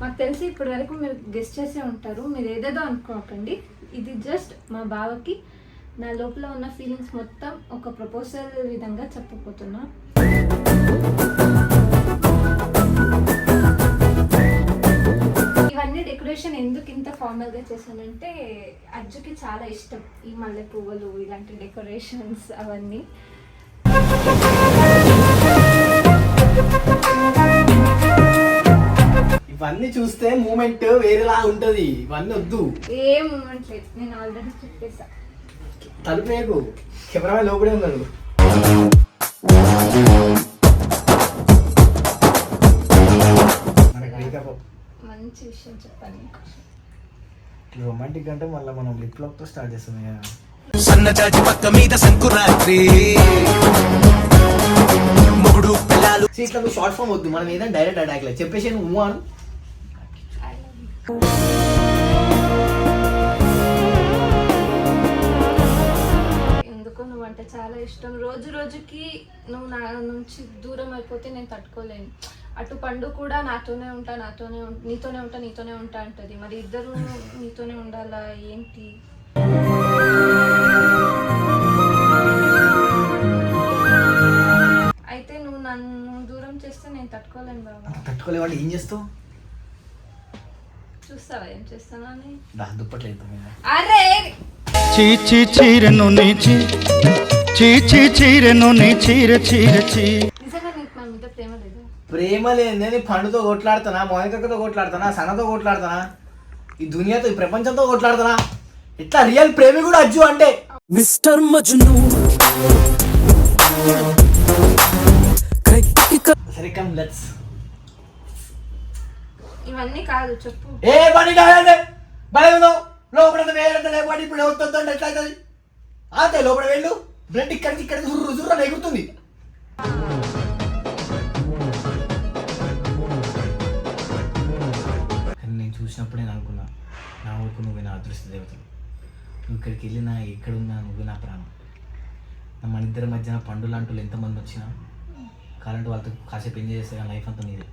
మాకు తెలిసి ఇప్పటి వరకు మీరు గెస్ట్ చేసే ఉంటారు. మీరు ఏదేదో అనుకోకండి. ఇది జస్ట్ మా బావకి నా లోపల ఉన్న ఫీలింగ్స్ మొత్తం ఒక ప్రపోజల్ విధంగా చెప్పబోతున్నా. ఇవన్నీ డెకరేషన్ ఎందుకు ఇంత ఫార్మల్గా చేశానంటే అజ్జుకి చాలా ఇష్టం. ఈ మల్లె పువ్వులు ఇలాంటి డెకరేషన్స్ అవన్నీ. ఇవన్నీ చూస్తే మూమెంట్ వేరేలా ఉంటది. ఇవన్నీ వద్దు. ఏ మూమెంట్ లేదు. నేను ఆల్రెడీ చెప్పేసా తలుపు నీకు కెమెరా లోపడే ఉన్నాడు. మనకి బ్రేకప్ మంచి విషయం చెప్పాను నీకు. రొమాంటిక్ అంటే మళ్ళీ మనం లిప్ లాక్తో స్టార్ట్ చేస్తాం ఇక. సన్నజాజి పక్క మీద సంకురాత్రి. మొగుడు పిల్లలు. See, ఇట్లా నువ్వు షార్ట్ ఫామ్ వద్దు. మనం ఏదైనా డైరెక్ట్ అటాక్ లేదు చెప్పేసి నువ్వు అను. ఎందుకో నువ్వు అంటే చాలా ఇష్టం. రోజు రోజుకి నువ్వు నా నుంచి దూరం అయిపోతే నేను తట్టుకోలేను. అటు పండు కూడా నాతోనే ఉంటా నాతోనే నీతోనే ఉంటా నీతోనే ఉంటా అంటది. మరి ఇద్దరు నీతోనే ఉండాలా? ఏంటి? అయితే నువ్వు నన్ను దూరం చేస్తే నేను తట్టుకోలేను బాబా తట్టుకోలేవాళ్ళు ఏం చేస్తావు? చూస్తావా? ఏం చేస్తానా అని? దా దుప్పట్లేదు అరే! చీచి చీరెను నీచి చీచి చీరెను నీ చీర చీర చీ. నిజంగా నీకు నా మీద ప్రేమ లేదా? ప్రేమ పండుతో కొట్లాడుతానా మోనికతో కొట్లాడుతానా సనతో కొట్లాడుతానా ఈ దునియాతో ఈ ప్రపంచంతో కొట్లాడుతానా ఇట్లా రియల్ ప్రేమి కూడా అజ్జు అంటే. మిస్టర్ మజ్ను. సరే కమ్ లెట్స్ ఇవన్నీ కాదు చెప్పు. ఏ పని కాదండి ఉందో? లోపల వేరే లేకపోతే ఇప్పుడు అవుతుందంటే ఎట్లా అవుతుంది అంతే లోపల వెళ్ళు బ్లడ్ ఇక్కడికి ఇక్కడికి జుర్రు జుర్రు అని ఎగురుతుంది. కానీ నేను చూసినప్పుడు నేను అనుకున్నా నా వరకు నువ్వే నా అదృష్ట దేవతలు. నువ్వు ఇక్కడికి వెళ్ళినా ఎక్కడున్నా నువ్వే నా ప్రాణం. మన ఇద్దరి మధ్యన పండు లాంటి వాళ్ళు ఎంతమంది వచ్చినా కాలంటే వాళ్ళతో కాసేపు ఎంజాయ్ చేస్తే లైఫ్ అంతా నీదే.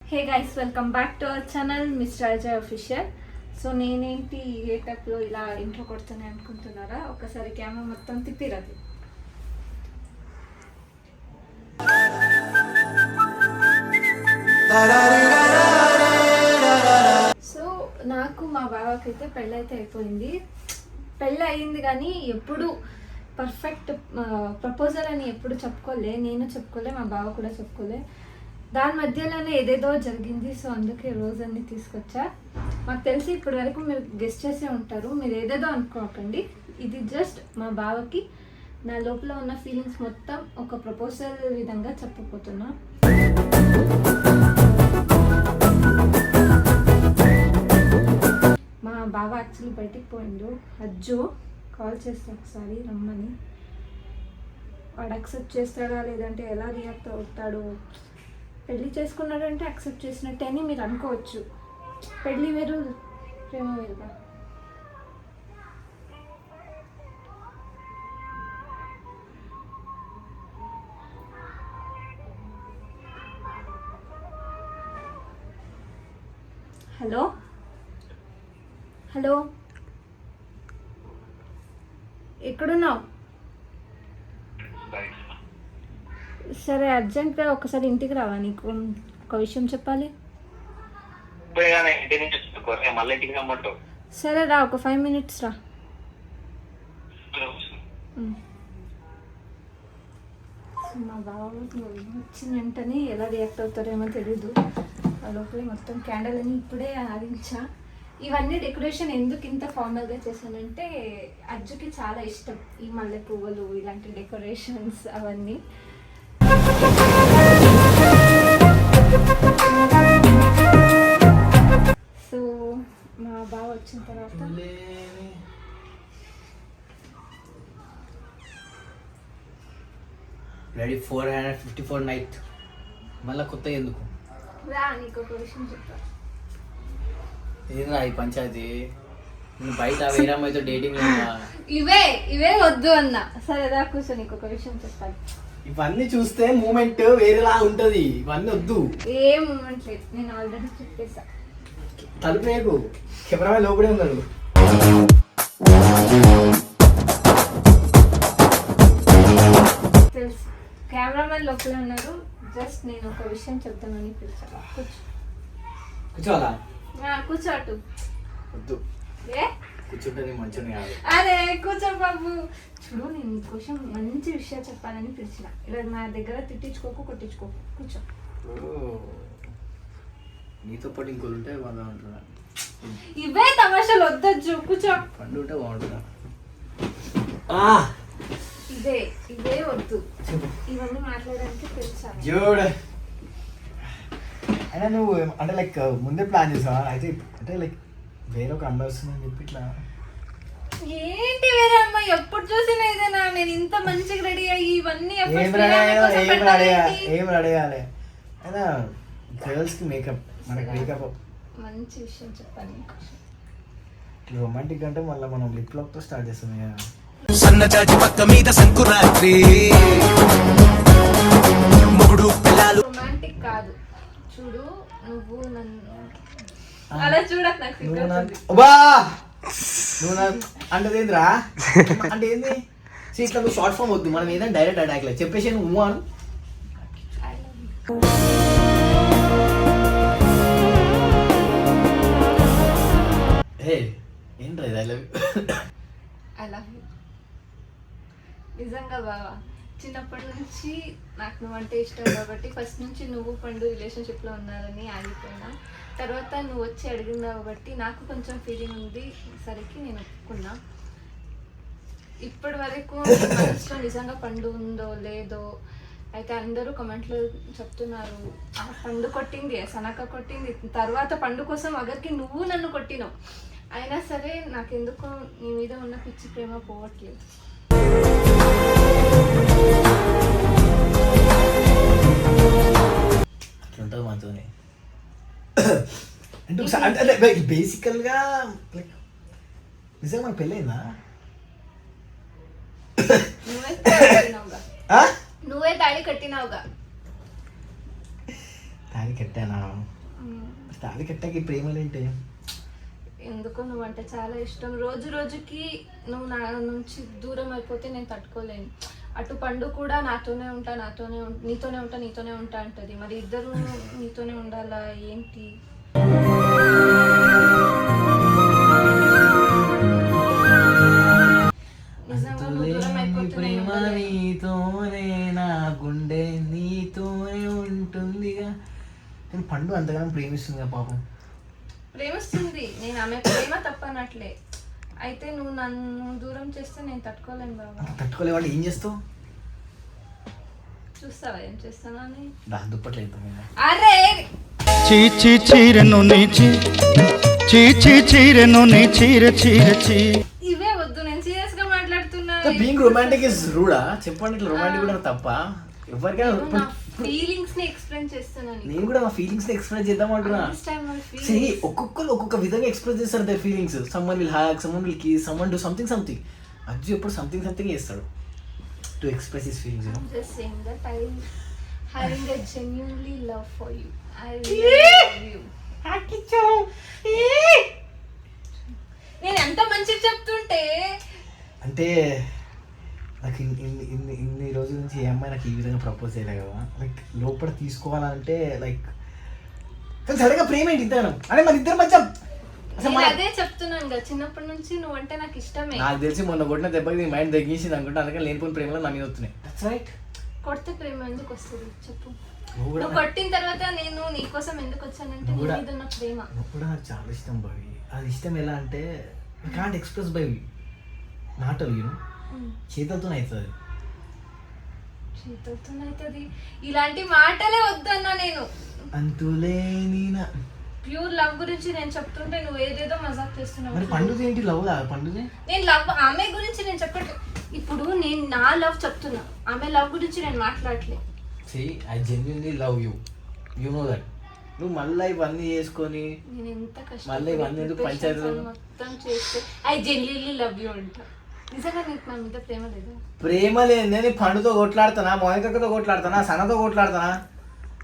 Hey guys welcome back to our channel mister Ajay official so నేనేంటి ఏ టైప్లో ఇలా ఇంట్రో కొడుతానే అనుకుంటున్నారా? ఒకసారి కెమెరా మొత్తం తిప్పిరదు. సో నాకు మా బావకైతే పెళ్ళైతే అయిపోయింది. పెళ్ళి అయింది కానీ ఎప్పుడు పర్ఫెక్ట్ ప్రపోజల్ అని ఎప్పుడు చెప్పుకోలే నేను చెప్పుకోలే మా బావ కూడా చెప్పుకోలే. దాని మధ్యలోనే ఏదేదో జరిగింది సో అందుకే రోజన్నీ తీసుకొచ్చా. మాకు తెలిసి ఇప్పటి వరకు మీరు గెస్ట్ చేసే ఉంటారు. మీరు ఏదేదో అనుకోకండి. ఇది జస్ట్ మా బావకి నా లోపల ఉన్న ఫీలింగ్స్ మొత్తం ఒక ప్రపోజల్ విధంగా చెప్పబోతున్నా. బావ యాక్చువల్లీ బయటికి పోయిండు. అజ్జు కాల్ చేస్తే ఒకసారి రమ్మని. వాడు యాక్సెప్ట్ చేస్తాడా లేదంటే ఎలా రియాక్ట్ అవుతాడు. పెళ్ళి చేసుకున్నాడంటే యాక్సెప్ట్ చేసినట్టే అని మీరు అనుకోవచ్చు. పెళ్ళి వేరు ప్రేమ వేరుగా హలో? హలో. ఎక్కడున్నావు? సరే అర్జెంట్గా ఒకసారి ఇంటికి రావా నీకు. ఒక విషయం చెప్పాలి? సరే రా ఒక ఫైవ్ మినిట్స్ రా. మా బావ వచ్చిన వెంటనే ఎలా రియాక్ట్ అవుతారేమో తెలీదు. ఆ లోపలే మొత్తం క్యాండిల్ అని ఇప్పుడే ఆడించా. ఇవన్నీ డెకరేషన్ ఎందుకు ఇంత ఫార్మల్గా చేశానంటే అజ్జుకి చాలా ఇష్టం. ఈ మల్లె పువ్వులు ఇలాంటి డెకరేషన్స్ అవన్నీ. సో మా బావ వచ్చిన తర్వాత ready four hundred fifty four night మళ్ళీ కొత్త ఎందుకు? రా నీకు ఒక విషయం చెప్తా. ఏంద్రా ఈ పంచాయతీ? నేను బయట వేరే అమ్మాయితో డేటింగ్ ఇవే ఇవే వద్దు అన్న. సరే కూర్చో నీకు ఒక విషయం చెప్పాలి. ఇవన్నీ చూస్తే మూమెంట్ వేరేలా ఉంటది. ఇవన్నీ వద్దు. ఏ మూమెంట్ లేదు. నేను ఆల్రెడీ చెప్పేసా. తలుపు లేదు కెమెరా లోపడే ఉన్నాడు తెలుసు. కెమెరామెన్ లోపల ఉన్నారు. జస్ట్ నేను ఒక విషయం చెప్తామని పిలిచాను. కూర్చో. కూర్చోవాలా? ఆ, కూర్చో అటు వద్దు. ఏ? కూర్చుంటే కాదు. అరే కూర్చో బాబు. చూడు నేను నీకోసం మంచి విషయం చెప్పాలని పిలిచిన. ఇలా నా దగ్గర తిట్టించుకోకు కొట్టించుకోకు. కూర్చో. ఓ. నీతో పాటు ఇంకోళ్ళు ఉంటే బాగా ఉంటున్నా ఇవే తమాషాలు వద్దొచ్చు కూర్చో. పండు ఉంటే బాగుంటుందా? ఇదే ఇదే వద్దు. ఇవన్నీ మాట్లాడడానికి పిలిచాను. జోడ్. అయినా నువ్వు అంటే లైక్ ముందే ప్లాన్ చేసావా? అయితే అంటే లైక్ వేరే ఒక అమ్మాయి వస్తుందని చెప్పి ఇట్లా. ఏంటి వేరే అమ్మాయి? ఎప్పుడు చూసినా ఇదేనా నేను ఇంత మంచిగా రెడీ అయ్యి ఇవన్నీ ఏం రెడీ ఏం రెడీ? ఏం రెడీ కాలే అయినా గర్ల్స్కి మేకప్ మనకి మేకప్ మంచి విషయం చెప్పాను నీకు. రొమాంటిక్ అంటే మళ్ళీ మనం లిప్ లాక్తో స్టార్ట్ చేస్తాం ఇక. సన్నజాజి పక్క మీద సంకురాత్రి. చూడు నువ్వు నన్ను అలా చూడకు నాకు నువ్వు. అబ్బా! నువ్వు అంటే ఏంద్రా? అంటే ఏంది? See, ఇట్లా నువ్వు షార్ట్ ఫామ్ వద్దు మనం ఏదైనా డైరెక్ట్ అటాక్ లేదు చెప్పేసి నువ్వు అను love you. హే ఏంట్రా ఇది? I love I love you నిజంగా బావా. చిన్నప్పటి నుంచి నాకు నువ్వు అంటే ఇష్టం కాబట్టి ఫస్ట్ నుంచి నువ్వు పండు రిలేషన్షిప్లో ఉన్నారని ఆగిపోయినా. తర్వాత నువ్వు వచ్చి అడిగినావు కాబట్టి నాకు కొంచెం ఫీలింగ్ ఉంది సరికి నేను ఒప్పుకున్నా. ఇప్పటి వరకు మనసులో నిజంగా పండు ఉందో లేదో అయితే అందరూ కమెంట్లో చెప్తున్నారు. ఆ పండు కొట్టింది సనక కొట్టింది తర్వాత పండు కోసం అగరికి నువ్వు నన్ను కొట్టినావు. అయినా సరే నాకెందుకో నీ మీద ఉన్న పిచ్చి ప్రేమ పోవట్లేదు. అంటే ఒకసారి అంటే అంటే బేసికల్గా నిజంగా మనకు పెళ్ళయిందా? నువ్వే తాళి కట్టినావుగా. తాళి కట్టానా. తాళి కట్టాక ఈ ప్రేమలేంటి? ఎందుకో నువ్వంటే చాలా ఇష్టం. రోజు రోజుకి నువ్వు నా నుంచి దూరం అయిపోతే నేను తట్టుకోలేను. అటు పండు కూడా నాతోనే ఉంటా నాతోనే నీతోనే ఉంటా నీతోనే ఉంటా అంటది. మరి ఇద్దరు నీతోనే ఉండాలా? ఏంటి? ప్రేమ. నీతోనే నా గుండె నీతోనే ఉంటుందిగా. కానీ పండు అంతగానో ప్రేమిస్తుందిగా పాపం. ప్రేమిస్తుంది. నేను ఆమె ప్రేమ తప్పనట్లే. అయితే నువ్వు నన్ను దూరం చేస్తే నేను తట్టుకోలేను బాబా అంత తట్టుకోలేవాళ్ళు ఏం చేస్తావు? చూస్తావా ఏం చేస్తానా అని? దా దుప్పట్లేదు అరే! చీచి చీరెను నీచి. చీచి చీరెను నీ చీర చీర చీ. ఇవే వద్దు నేను సీరియస్గా మాట్లాడుతున్నా. బీయింగ్ రొమాంటిక్ ఇస్ రూడా చెప్పండి ఇట్లా రొమాంటిక్ కూడా తప్ప? ఎవరికైనా ఫీలింగ్స్ని ఎక్స్ప్లెయిన్ చేస్తున్నాను నేను కూడా నా ఫీలింగ్స్ ఎక్స్ప్రెస్ చేద్దాం అంటున్నా. See, ఒక్కొక్కరు ఒక్కొక్క విధంగా ఎక్స్ప్రెస్ చేస్తారు their feelings someone will hug someone will kiss someone do something something Ajju ఎప్పుడు సంథింగ్ సంథింగ్ చేస్తాడు. To express his feelings you just saying that I having a genuinely love for you. I love you. నేను ఎంత మంచిగా చెప్తుంటే అంటే నాకు ఇన్ని ఇన్ని ఇన్ని ఇన్ని రోజుల నుంచి ఏ అమ్మాయి నాకు ఈ విధంగా ప్రపోజ్ చేయలే కదా. లైక్ లోపల తీసుకోవాలంటే లైక్ కానీ సడన్గా ప్రేమ ఏంటి ఇంతగానం అంటే మన ఇద్దరు మధ్య అదే చెప్తున్నాను కదా చిన్నప్పటి నుంచి నువ్వంటే నాకు ఇష్టమే. నాకు తెలిసి మొన్న కొట్టిన దెబ్బకి నీ మైండ్ తగ్గించింది అనుకుంటా అందుకని లేనిపోయిన ప్రేమలో నా మీద వస్తున్నాయి దట్స్ రైట్ కొడితే ప్రేమ ఎందుకు వస్తుంది? చెప్పు. నువ్వు కూడా నువ్వు కొట్టిన తర్వాత నేను నీ కోసం ఎందుకు వచ్చానంటే నీ కూడా- మీద ఉన్న ప్రేమ. నువ్వు కూడా నాకు చాలా ఇష్టం భవి అది ఇష్టం ఎలా అంటే కాంట్ ఎక్స్ప్రెస్ బై మాటలు యూను చేతులతో అవుతుంది చేతులతోనైతుంది ఇలాంటి మాటలే వద్దన్నా నేను. అంతులేని నా- ప్యూర్ లవ్ గురించి నేను చెప్తుంటే నువ్వు ఏదేదో మజాక్ చేస్తున్నావు. మరి పండుది ఏంటి? లవ్ పండుది నేను లవ్ ఆమె గురించి నేను చెప్పట్లేదు ఇప్పుడు నేను నా లవ్ చెప్తున్నా. ఆమె లవ్ గురించి నేను మాట్లాడట్లేదు See, I genuinely love you. You know that. నువ్వు మళ్ళీ ఇవన్నీ చేసుకొని నేను ఎంత మళ్ళీ ఇవన్నీ ఎందుకు పంచాయతీలు? మొత్తం చేస్తే ఐ జెన్యున్లీ లవ్ యూ అంట. నా ప్రేమ ఈ పండుతో కొట్లాడుతానా మోనికతో కొట్లాడుతానా సనతో కొట్లాడుతానా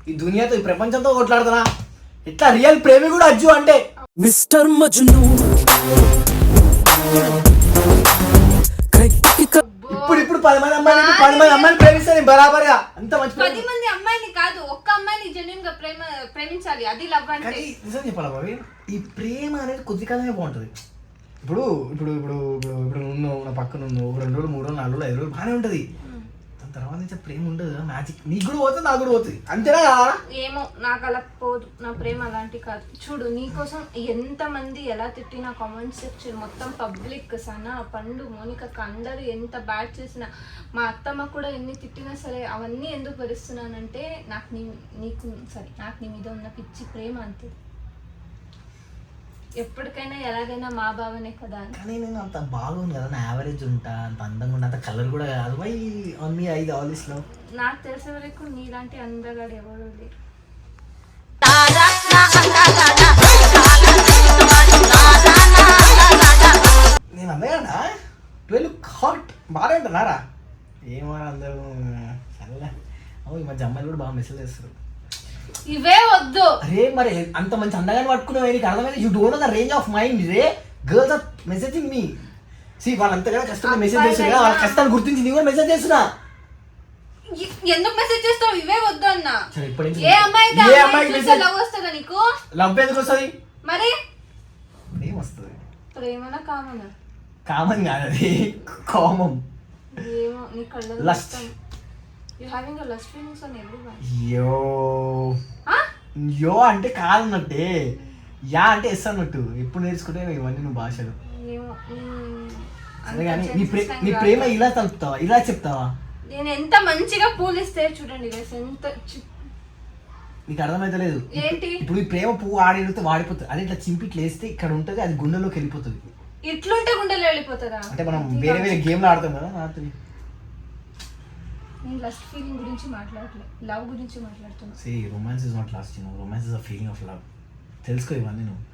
ఈ దునియాతో ఈ ప్రపంచంతో కొట్లాడుతానా ఇట్లా రియల్ ప్రేమి కూడా అజ్జు అంటే. మిస్టర్ మజ్ను. ఇప్పుడు ఇప్పుడు పది మంది అమ్మాయిలు పది మంది అమ్మాయిలు ప్రేమిస్తాను బరాబర్గా అంత మంచి పది. మంది అమ్మాయిని కాదు ఒక్క అమ్మాయిని జెన్యున్గా ప్రేమ ప్రేమించాలి. అది లవ్ అంటే. నిజం చెప్పాలా బాబీ? ఈ ప్రేమ అనేది కొద్ది కాలమే బాగుంటుంది. ఇప్పుడు ఇప్పుడు ఇప్పుడు ఇప్పుడు నువ్వు నా పక్కన ఒక రెండు రోజులు మూడు రోజులు నాలుగు రోజులు ఐదు రోజులు బాగానే ఉంటుంది. దాని తర్వాత నుంచి ప్రేమ ఉండదు మ్యాజిక్ నీకు కూడా పోతుంది నాకు కూడా పోతుంది. అంతేనా? ఏమో నాకు అలా పోదు. నా ప్రేమ అలాంటి కాదు. చూడు నీకోసం ఎంత మంది ఎలా తిట్టినా కామెంట్ సెక్షన్ మొత్తం పబ్లిక్ సనా పండు మోనిక అందరూ ఎంత బ్యాడ్ చేసినా మా అత్తమ్మ కూడా ఎన్ని తిట్టినా సరే అవన్నీ ఎందుకు భరిస్తున్నానంటే నాకు నీ నీకు సరే నాకు నీ మీద ఉన్న పిచ్చి ప్రేమ అంతే. ఎప్పటికైనా ఎలాగైనా మా భావనే కదా కానీ నేను అంత బాగుంది కదా నా యావరేజ్ ఉంటా అంత అందంగా ఉంటా అంత కలర్ కూడా కాదు. వై ఆన్ మీ ఐదు ఆల్వేస్ లవ్ నాకు తెలిసే వరకు నీలాంటి అందగాడు ఎవరు లేరు. నేను అందగానా ట్వెల్వ్ హాట్ బాగానే ఉంటున్నారా? ఏమో అందరూ. సరేలే. అవును ఈ మధ్య అమ్మాయిలు కూడా బాగా మెసేజ్ చేస్తారు ఇవే వద్దు. అరే మరి అంత మంచి అందగాని పట్టుకున్నావు నీకు అర్థమైంది? You don't the range of mind ray. Girls are messaging me సి వాళ్ళంతగా కష్టంగా మెసేజ్ చేస్తున్నా వాళ్ళ కష్టాన్ని గుర్తించి నీవు కూడా మెసేజ్ చేస్తున్నా. ఎందుకు మెసేజ్ చేస్తావు? ఇవే వద్దు అన్న. ఏ అమ్మాయి ఏ అమ్మాయికి మెసేజ్ లవ్ వస్తుందా నీకు? లవ్ ఎందుకు వస్తుంది? మరి? ఏం వస్తుంది. ప్రేమన కామన? కామన్ కాదు అది. నీ కళ్ళలో Lust. You having lust feelings on everyone yo yo అంటే కాదన్నట్టే. యా అంటే ఎస్ అన్నట్టు. ఎప్పుడు నేర్చుకుంటే ఇవన్నీ నువ్వు భాషలు. మ్మ్. సరే కానీ నీ ప్రే sensitive నీ. ప్రేమ ఇలా తలుపుతావా? ఇలా చెప్తావా? నేను ఎంత మంచిగా పూలిస్తే చూడండి ఎంత నీకు అర్థమైతలేదు ఏంటి? ఇప్పుడు ఈ ప్రేమ పువ్వు ఆడితే వాడిపోతుంది. అదే ఇట్లా చింపి ఇట్లా వేస్తే ఇక్కడ ఉంటుంది అది గుండెలోకి వెళ్ళిపోతుంది. ఇట్లుంటే గుండెలు వెళ్ళిపోతుందా? అంటే మనం వేరే వేరే గేమ్లు ఆడతాం కదా రాత్రి. నేను లస్ట్ ఫీలింగ్ గురించి మాట్లాడట్లేదు లవ్ గురించి మాట్లాడుతున్నా. Say romance is not lust నువ్వు romance is a feeling of love తెలుసుకో ఇవన్నీ నువ్వు.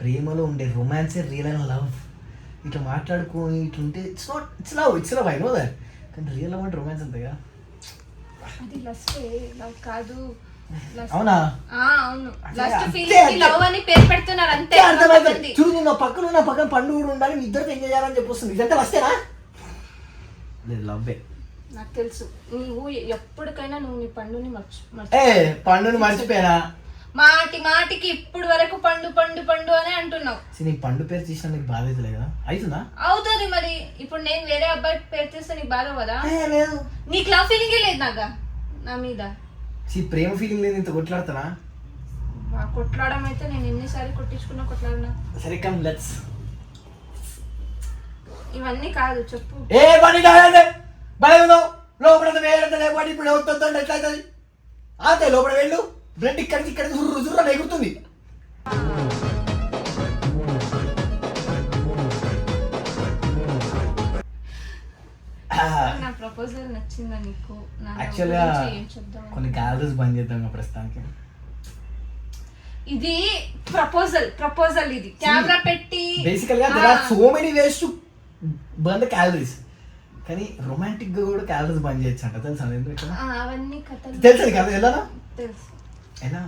ప్రేమలో ఉండే రొమాన్సే రియల్ అయిన లవ్ ఇట్లా మాట్లాడుకొని ఇట్లా ఉంటే it's not it's love it's love I know that కానీ రియల్ లవ్ అంటే రొమాన్స్ అంతేగా? అది లస్ట్ లవ్ కాదు. అవునా? అవును. Lust feeling. లవ్ అని పేరు పెడుతున్నారు అంతే అర్థమైంది. చూడు నా పక్కన ఉన్న పక్కన పండు కూడా ఉండాలి మీ ఇద్దరు ఎంజాయ్ చేయాలని చెప్పి వస్తుంది. ఇదంతా వస్తేనా లేదు లవ్వే నాకు తెలుసు. నువ్వు ఎప్పటికైనా నువ్వు నీ పండుని మర్చి ఏ పండుని మర్చిపోయినా? మాటి మాటికి ఇప్పుడు వరకు పండు పండు పండు అని అంటున్నావు. నీ పండు పేరు తీసిన నీకు బాధ అవుతుంది కదా? అవుతుందా? అవుతుంది మరి. ఇప్పుడు నేను వేరే అబ్బాయి పేరు చేస్తే నీకు బాధ కదా ఏ, లేదు. నీకు లవ్ ఫీలింగే లేదు నాగా నా మీద. సీ ప్రేమ ఫీలింగ్ లేదు ఇంత కొట్లాడుతానా? కొట్లాడడం అయితే నేను ఎన్నిసార్లు కొట్టించుకున్నా కొట్లాడినా? సరే కమ్ లెట్స్ ఇవన్నీ కాదు చెప్పు. ఏ పని కాదండి భలే ఉన్నావు లోపల వేడంత లేకపోతే ఇప్పుడు అవుతుందంటే ఎట్లా అవుతుంది? అంతే లోపల వెళ్ళు బ్లడ్ ఇక్కడికి ఇక్కడ జుర్రు జుర్రు ఎగురుతుంది. నా ప్రపోజల్ నచ్చిందా నీకు? యాక్చువల్గా కొన్ని గ్యాలరీస్ బంద్ చేద్దాం ప్రస్తుతానికి. ఇది ప్రపోజల్ ప్రపోజల్ ఇది. కెమెరా పెట్టి బేసికల్గా there are so many ways to burn the calories కానీ రొమాంటిక్గా కూడా క్యాలరీస్ బంద్ చేయొచ్చు అంట తెలుసా అవన్నీ కథలు. తెలుసా కదా ఎలా తెలుసు. ఎలా?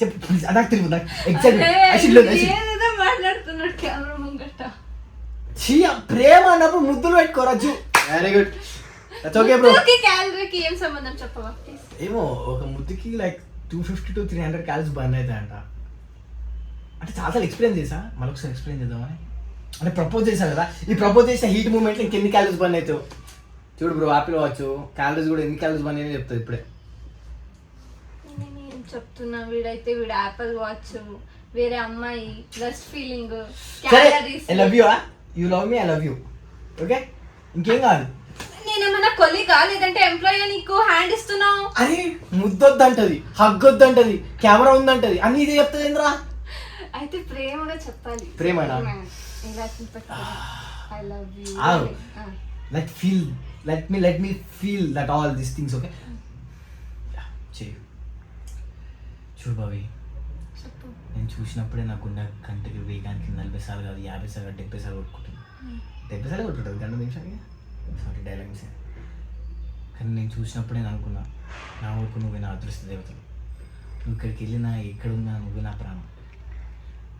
చెప్పు ప్లీజ్ నాకు తెలియదు నాకు ఎగ్జాక్ట్ మాట్లాడుతున్నాడు కెమెరా ముంగట. చీ ప్రేమ అన్నప్పుడు ముద్దులు పెట్టుకోరచ్చు very good that's okay bro ముద్దుకి క్యాలరీకి ఏం సంబంధం చెప్పవా ప్లీజ్ ఏమో ఒక ముద్దుకి like two fifty to three hundred calories burn అవుతాయంట. అంటే చాలా ఎక్స్ప్లెయిన్ చేసా? మరొకసారి ఎక్స్ప్లెయిన్ చేద్దామని. అంటే ప్రపోజ్ చేశా కదా. ఈ ప్రపోజ్ చేసిన హీట్ మూమెంట్లో ఇంకెన్ని క్యాలరీస్ బర్న్ అవుతావు చూడు బ్రో ఆపిల్ వాచ్ క్యాలరీస్ కూడా ఎన్ని క్యాలరీస్ బర్న్ అయ్యాయో చెప్తుంది ఇప్పుడే. చెప్తున్నా వీడైతే వీడు యాపిల్ వాచ్ వేరే అమ్మాయి lust feeling I love you you love me I love you okay ఇంకేం కాదు. నేనేమన్నా కొలిగా లేదంటే ఎంప్లాయీ నీకు హ్యాండ్ ఇస్తున్నావు? అరే ముద్దొద్దంటది హగ్గొద్దంటది కెమెరా ఉందంటది అన్ని ఇదే చెప్తుంది ఏంద్రా అయితే ప్రేమగా చెప్పాలి. ప్రేమనా? ఇలా ఐ లవ్ యూ ఆగు. Let feel let me let me feel that all these things okay చేయి చూడు చెప్పు. నేను చూసినప్పుడే నా గుండె కంటికి వేగానికి నలభై సార్లు కాదు యాభై సార్లు కాదు, డెబ్బై సార్లు కొట్టుకుంటుంది. డెబ్బై సార్లు కొట్టుకుంటుంది గంట నిమిషానికి? సారీ డైలాగ్ మిస్ అయింది. కానీ నేను చూసినప్పుడే నేను అనుకున్నా నా వరకు నువ్వే నా అదృష్ట దేవతలు. నువ్వు ఇక్కడికి వెళ్ళినా ఎక్కడున్నా నువ్వే నా ప్రాణం.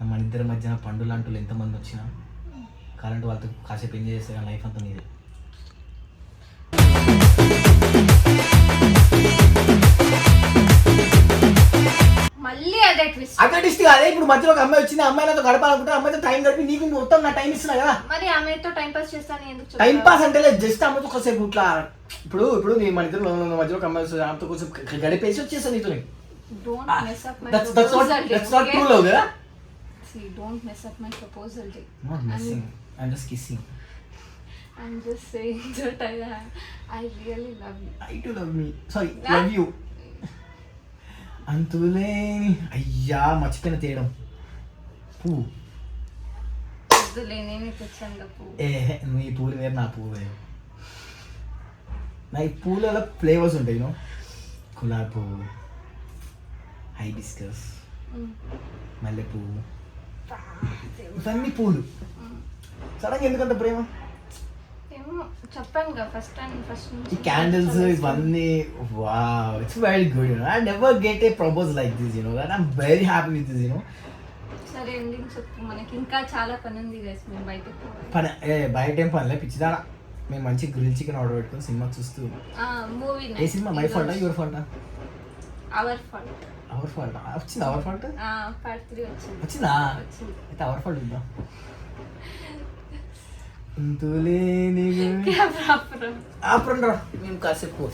మన ఇద్దరి మధ్యన పండు లాంటి ఎంతమంది వచ్చినా కాలంటే వాళ్ళతో కాసేపు ఎంజాయ్ చేస్తే లైఫ్ అంతా నీదే. మళ్ళీ అదే ట్విస్ట్ అథ్లెటిస్ట్ అదే ఇప్పుడు మధ్యలో ఒక అమ్మాయి వచ్చింది అమ్మాయి నాతో గడపాలనుకుంటే అమ్మాయితో టైం గడిపి నీకు మొత్తం నా టైం ఇస్తున్నా కదా. మరి ఆమెతో టైం పాస్ చేస్తాను ఎందుకు టైం? పాస్ అంటే లేదు జస్ట్ అమ్మతో కొద్దిసేపు ఇట్లా ఇప్పుడు ఇప్పుడు నీ మన ఇద్దరు మధ్యలో ఒక అమ్మాయి వస్తుంది ఆమెతో కొంచెం గడిపేసి వచ్చేసాను నీతో that's that's not? True love కదా? See, don't mess up my proposal day. Not missing I just kissing I'm just saying that I, I really love you. I too love me sorry love you అంతులేని అయ్యా మర్చిపోయిన తేయడం పువ్వు వద్దులే నేనే తెచ్చాను కదా పువ్వు. ఏ నువ్వు ఈ పూలు వేరు నా పువ్వు వేరు నా ఈ పూలలో ఫ్లేవర్స్ ఉంటాయి నో గులాబీ పువ్వు హైబిస్కస్ Mm. మల్లె పువ్వు ఇవన్నీ పూలు. సడన్గా ఎందుకంత ప్రేమ? చెప్పాను కదా ఫస్ట్ టైం ఫస్ట్ ఈ క్యాండిల్స్ ఇవన్నీ wow it's very good you know I never get a propose like this you know that I'm very happy with this you know సరే ఎండింగ్ చెప్పు. మనకి ఇంకా చాలా పని ఉంది గైస్ మేము పోవాలి. పని ఏ బయట ఏం పనిలే పిచ్చిదాడా మేము మంచి గ్రిల్ చికెన్ ఆర్డర్ పెట్టుకుని సినిమా చూస్తూ ఆ మూవీ ఏ సినిమా? మై ఫాల్టా యువర్ ఫాల్టా అవర్ ఫాల్ట్ అవర్ ఫాల్ట్ వచ్చింది అవర్ ఫాల్ట్ పార్ట్ త్రీ వచ్చింది. వచ్చిందా? వచ్చింది. అయితే అవర్ ఫాల్ట్ చూద్దాం ఇంతులేని ఆపరండి రా. మేము కాసేపు